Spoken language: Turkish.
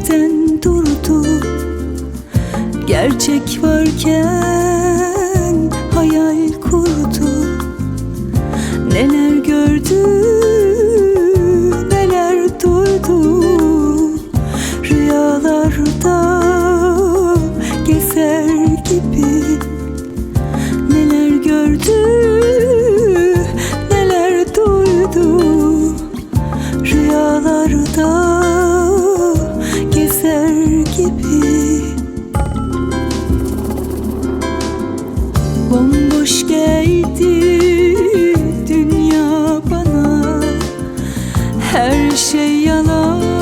birden durdu? Gerçek varken hayal kurdu. Neler gördü, neler duydu Rüyalarda gezer gibi Neler gördü, neler duydu Bomboş geldi dünya bana. Her şey yalan.